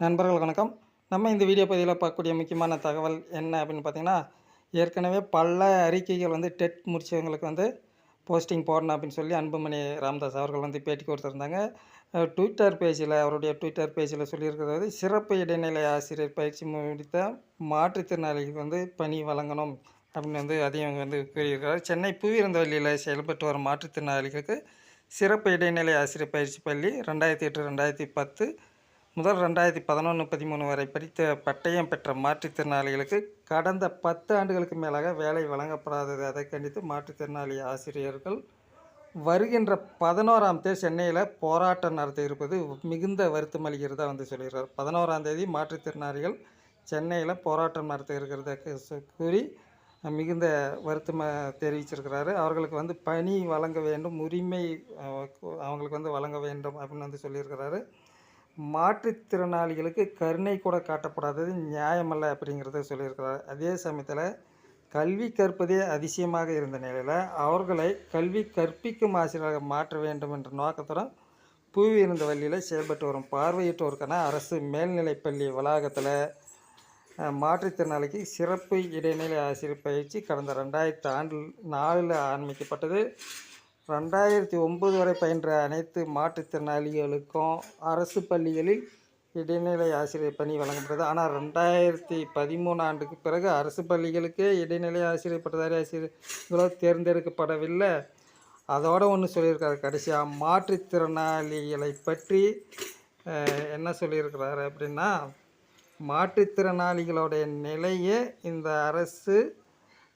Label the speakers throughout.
Speaker 1: நண்பர்கள் வணக்கம். நம்ம இந்த வீடியோ பதிவில் பார்க்கக்கூடிய முக்கியமான தகவல் என்ன அப்படின்னு பார்த்தீங்கன்னா ஏற்கனவே பல அறிக்கைகள் வந்து டெட் முடிச்சவங்களுக்கு வந்து போஸ்டிங் போடணும் அப்படின்னு சொல்லி அன்புமணி ராமதாஸ் அவர்கள் வந்து பேட்டி கொடுத்துருந்தாங்க. ட்விட்டர் பேஜில் அவருடைய ட்விட்டர் பேஜில் சொல்லியிருக்கிறது வந்து சிறப்பு இடைநிலை ஆசிரியர் பயிற்சி முடித்த மாற்றுத்திறனாளிகளுக்கு வந்து பணி வழங்கணும் அப்படின்னு வந்து அதையும் வந்து கூறியிருக்கிறார். சென்னை புவியிருந்தவெளியில் செயல்பட்டு வரும் மாற்றுத்திறனாளிகளுக்கு சிறப்பு இடைநிலை ஆசிரியர் பயிற்சி பள்ளி ரெண்டாயிரத்தி எட்டு ரெண்டாயிரத்தி பத்து முதல் ரெண்டாயிரத்தி பதினொன்று பதிமூணு வரை படித்த பட்டயம் பெற்ற மாற்றுத்திறனாளிகளுக்கு கடந்த பத்து ஆண்டுகளுக்கு மேலாக வேலை வழங்கப்படாதது. அதை கண்டித்து மாற்றுத்திறனாளி ஆசிரியர்கள் வருகின்ற பதினோராம் தேதி சென்னையில் போராட்டம் நடத்த இருப்பது மிகுந்த வருத்தம் அளிக்கிறதா வந்து சொல்கிறார் பதினோராம் தேதி மாற்றுத்திறனாளிகள் சென்னையில் போராட்டம் நடத்த இருக்கிறத கூறி மிகுந்த வருத்தம் தெரிவிச்சிருக்கிறாரு. அவர்களுக்கு வந்து பணி வழங்க வேண்டும் உரிமை அவங்களுக்கு வந்து வழங்க வேண்டும் அப்படின்னு வந்து சொல்லியிருக்கிறாரு. மாற்றுத்திறனாளிகளுக்கு கருணை கூட காட்டப்படாதது நியாயமல்ல அப்படிங்கிறத சொல்லியிருக்கிறார். அதே சமயத்தில் கல்வி கற்பதே அதிசயமாக இருந்த நிலையில் அவர்களை கல்வி கற்பிக்கும் ஆசிரியராக மாற்ற வேண்டும் என்ற நோக்கத்துடன் பூவி இருந்த வழியில் செயல்பட்டு வரும் பார்வையிட்டோருக்கான அரசு மேல்நிலைப்பள்ளி வளாகத்தில் மாற்றுத்திறனாளிக்கு சிறப்பு இடைநிலை ஆசிரியர் பயிற்சி கடந்த ரெண்டாயிரத்து ஆண்டில் நாலில் ஆரம்பிக்கப்பட்டது. ரெண்டாயிரத்தி ஒம்பது வரை பயின்ற அனைத்து மாற்றுத்திறனாளிகளுக்கும் அரசு பள்ளிகளில் இடைநிலை ஆசிரியர் பணி வழங்கப்பட்டது ஆனால் ரெண்டாயிரத்தி பதிமூணு ஆண்டுக்கு பிறகு அரசு பள்ளிகளுக்கே இடைநிலை ஆசிரியர் பட்டதாரி ஆசிரியர்களோ தேர்ந்தெடுக்கப்படவில்லை. அதோடு ஒன்று சொல்லியிருக்காரு கடைசியாக மாற்றுத்திறனாளிகளை பற்றி என்ன சொல்லியிருக்கிறாரு அப்படின்னா மாற்றுத்திறனாளிகளுடைய நிலையே இந்த அரசு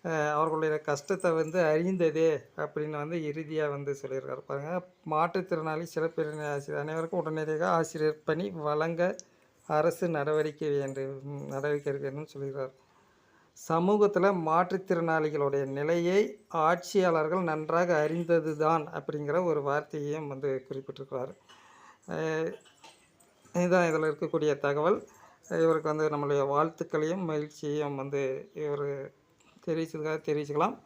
Speaker 1: அவர்களுடைய கஷ்டத்தை வந்து அறிந்ததே அப்படின்னு வந்து இறுதியாக வந்து சொல்லியிருக்காரு. பாருங்கள் மாற்றுத்திறனாளி சிறப்பு ஆசிரியர் அனைவருக்கும் உடனடியாக ஆசிரியர் பணி வழங்க அரசு நடவடிக்கை வேண்டும் நடவடிக்கை எடுக்க வேண்டும்னு சமூகத்தில் மாற்றுத்திறனாளிகளுடைய நிலையை ஆட்சியாளர்கள் நன்றாக அறிந்தது தான் அப்படிங்கிற ஒரு வார்த்தையையும் வந்து குறிப்பிட்டிருக்கிறார். இதுதான் இதில் இருக்கக்கூடிய தகவல். இவருக்கு வந்து நம்மளுடைய வாழ்த்துக்களையும் மகிழ்ச்சியையும் வந்து இவர் தெரிவிச்சதுக்காக தெரிவிச்சுக்கலாம்.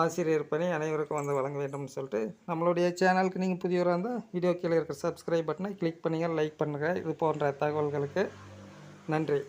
Speaker 1: ஆசிரியர் பணி அனைவருக்கும் வந்து வழங்க வேண்டும்னு சொல்லிட்டு நம்மளுடைய சேனலுக்கு நீங்கள் புதியவராக இருந்தால் வீடியோ கீழே இருக்கிற சப்ஸ்கிரைப் பட்டனை கிளிக் பண்ணுங்கள் லைக் பண்ணுங்கள் இது போன்ற தகவல்களுக்கு நன்றி.